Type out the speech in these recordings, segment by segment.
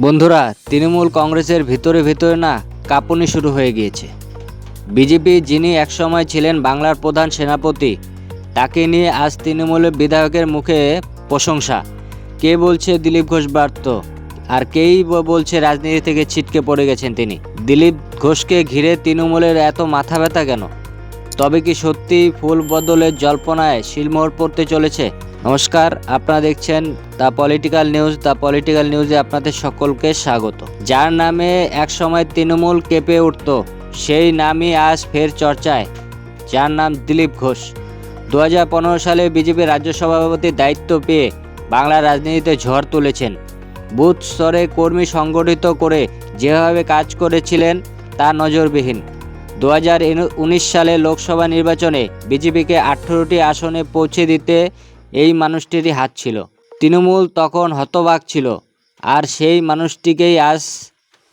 বন্ধুরা, তৃণমূল কংগ্রেসের ভিতরে ভিতরে না কাঁপুনি শুরু হয়ে গিয়েছে। বিজেপি যিনি একসময় ছিলেন বাংলার প্রধান সেনাপতি, তাকে নিয়ে আজ তৃণমূলের বিধায়কের মুখে প্রশংসা। কে বলছে দিলীপ ঘোষ বার্ত? আর কেই বলছে রাজনীতি থেকে ছিটকে পড়ে গেছেন তিনি? দিলীপ ঘোষকে ঘিরে তৃণমূলের এত মাথা ব্যথা কেন? তবে কি সত্যি ফুল বদলের জল্পনায় শিলমোহর পড়তে চলেছে? নমস্কার, আপনারা দেখছেন the political news. The political নিউজে আপনাদের সকলকে স্বাগত। যার নামে একসময় তৃণমূল কেঁপে উঠত, সেই নামই আজ ফের চর্চায়। যার নাম দিলীপ ঘোষ। দু হাজার পনেরো সালে বিজেপি রাজ্য সভাপতির দায়িত্ব পেয়ে বাংলা রাজনীতিতে ঝড় তুলেছেন। বুথ স্তরে কর্মী সংগঠিত করে যেভাবে কাজ করেছিলেন, তা নজরবিহীন। দু হাজার উনিশ সালে লোকসভা নির্বাচনে বিজেপিকে আঠেরোটি আসনে পৌঁছে দিতে এই মানুষটিরই হাত ছিল। তৃণমূল তখন হতবাক ছিল। আর সেই মানুষটিকেই আজ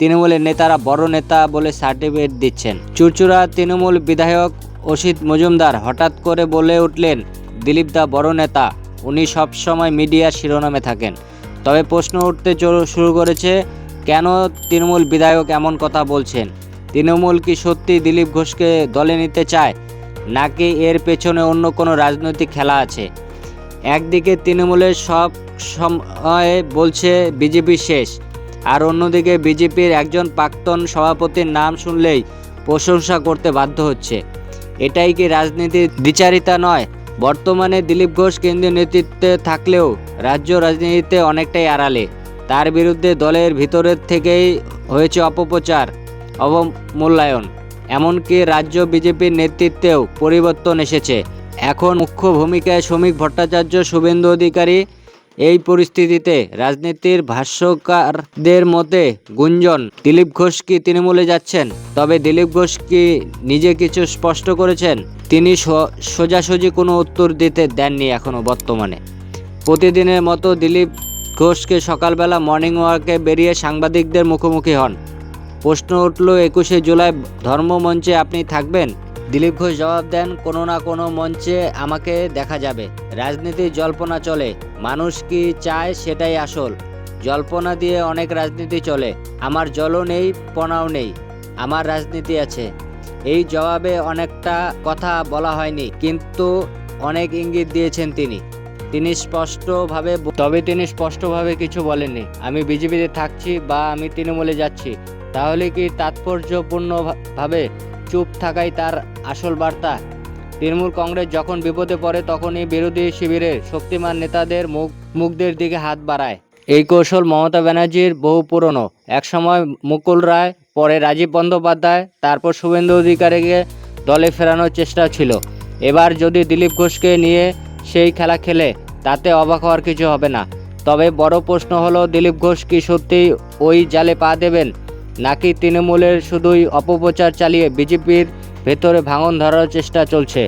তৃণমূলের নেতারা বড় নেতা বলে সার্টিফিকেট দিচ্ছেন। চুরচুড়া তৃণমূল বিধায়ক অসিত মজুমদার হঠাৎ করে বলে উঠলেন, দিলীপ দা বড় নেতা, উনি সবসময় মিডিয়ার শিরোনামে থাকেন। তবে প্রশ্ন উঠতে শুরু করেছে, কেন তৃণমূল বিধায়ক এমন কথা বলছেন? তৃণমূল কি সত্যি দিলীপ ঘোষকে দলে নিতে চায়? নাকি এর পেছনে অন্য কোনো রাজনৈতিক খেলা আছে? একদিকে তৃণমূলের সব সময়ে বলছে বিজেপি শেষ, আর অন্যদিকে বিজেপির একজন প্রাক্তন সভাপতির নাম শুনলেই প্রশংসা করতে বাধ্য হচ্ছে। এটাই কি রাজনীতির দ্বিচারিতা নয়? বর্তমানে দিলীপ ঘোষ কেন্দ্রীয় নেতৃত্বে থাকলেও রাজ্য রাজনীতিতে অনেকটাই আড়ালে। তার বিরুদ্ধে দলের ভিতরের থেকেই হয়েছে অপপ্রচার, অবমূল্যায়ন। এমনকি রাজ্য বিজেপির নেতৃত্বেও পরিবর্তন এসেছে। এখন মুখ্য ভূমিকায় শ্রমিক ভট্টাচার্য শুভেন্দু অধিকারী এই পরিস্থিতিতে রাজনীতির ভাষ্যকারদের মতে গুঞ্জন। দিলীপ ঘোষ কি তৃণমূলে যাচ্ছেন? তবে দিলীপ ঘোষ কি নিজে কিছু স্পষ্ট করেছেন? তিনি সোজাসুজি কোনো উত্তর দিতে দেননি এখনও বর্তমানে। প্রতিদিনের মতো দিলীপ ঘোষকে সকালবেলা মর্নিং ওয়াকে বেরিয়ে সাংবাদিকদের মুখোমুখি হন। প্রশ্ন উঠল, একুশে জুলাই ধর্মমঞ্চে আপনি থাকবেন? দিলীপ ঘোষ জবাব দেন, কোনো না কোনো মঞ্চে আমাকে দেখা যাবে। রাজনীতির জল্পনা চলে। মানুষ কি চায় সেটাই আসল। জল্পনা দিয়ে অনেক রাজনীতি চলে। আমার জলও নেই পনাও নেই। আমার রাজনীতি আছে। এই জবাবে অনেকটা কথা বলা হয়নি, কিন্তু অনেক ইঙ্গিত দিয়েছেন তিনি। তিনি স্পষ্টভাবে তবে তিনি স্পষ্টভাবে কিছু বলেননি। আমি বিজেপিতে থাকছি বা আমি তৃণমূলে যাচ্ছি, তাহলে কি তাৎপর্যপূর্ণভাবে চুপ থাকাই তার আসল বার্তা। তৃণমূল কংগ্রেস যখন বিপদে পড়ে, তখনই বিরোধী শিবিরের শক্তিমান নেতাদের মুখ, মুখদের দিকে হাত বাড়ায়। এই কৌশল মমতা ব্যানার্জির বহু পুরনো। একসময় মুকুল রায়, পরে রাজীব বন্দ্যোপাধ্যায়, তারপর শুভেন্দু অধিকারীকে দলে ফেরানোর চেষ্টা ছিল। এবার যদি দিলীপ ঘোষকে নিয়ে সেই খেলা খেলে, তাতে অবাক হওয়ার কিছু হবে না। তবে বড় প্রশ্ন হলো, দিলীপ ঘোষ কি সত্যিই ওই জালে পা দেবেন? নাকি তৃণমূলের শুধুই অপপ্রচার চালিয়ে বিজেপির ভেতরে ভাঙন ধরার চেষ্টা চলছে।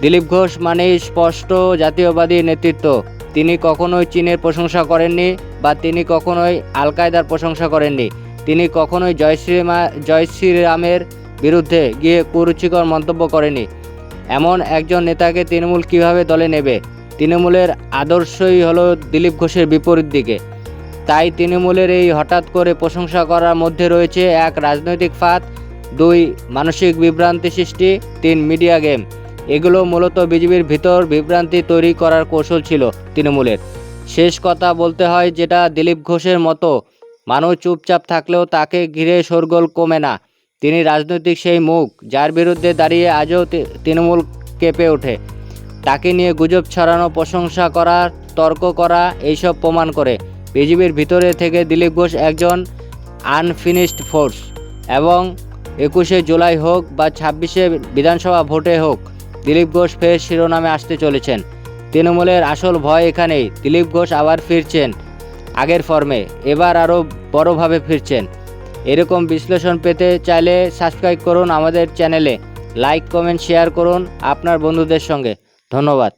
দিলীপ ঘোষ মানেই স্পষ্ট জাতীয়বাদী নেতৃত্ব। তিনি কখনোই চীনের প্রশংসা করেননি বা তিনি কখনোই আল কায়দার প্রশংসা করেননি। তিনি কখনোই জয় শ্রীমা জয় শ্রীরামের বিরুদ্ধে গিয়ে কুরুচিকর মন্তব্য করেনি এমন একজন নেতাকে তৃণমূল কীভাবে দলে নেবে? তৃণমূলের আদর্শই হলো দিলীপ ঘোষের বিপরীত দিকে। তাই তৃণমূলের এই হঠাৎ করে প্রশংসা করার মধ্যে রয়েছে এক রাজনৈতিক ফাঁদ দুই, মানসিক বিভ্রান্তি সৃষ্টি, তিন, মিডিয়া গেম। এগুলো মূলত বিজেপির ভিতর বিভ্রান্তি তৈরি করার কৌশল ছিল তৃণমূলের। শেষ কথা বলতে হয় যেটা দিলীপ ঘোষের মতো। মানুষ চুপচাপ থাকলেও তাকে ঘিরে শোরগোল কমে না। তিনি রাজনৈতিক সেই মুখ, যার বিরুদ্ধে দাঁড়িয়ে আজও তৃণমূল কেঁপে ওঠে। তাকে নিয়ে গুজব ছড়ানো, প্রশংসা করা, তর্ক করা, এইসব প্রমাণ করে। বিজেপির ভিতরে থেকে দিলীপ ঘোষ একজন আনফিনিশড ফোর্স এবং একুশে জুলাই হোক বা ছাব্বিশে বিধানসভা ভোটে হোক, দিলীপ ঘোষ ফের শিরোনামে আসতে চলেছেন। তৃণমূলের আসল ভয় এখানেই, দিলীপ ঘোষ আবার ফিরছেন আগের ফর্মে, এবার আরও বড়োভাবে ফিরছেন। এরকম বিশ্লেষণ পেতে চাইলে সাবস্ক্রাইব করুন আমাদের চ্যানেলে লাইক কমেন্ট শেয়ার করুন আপনার বন্ধুদের সঙ্গে। ধন্যবাদ।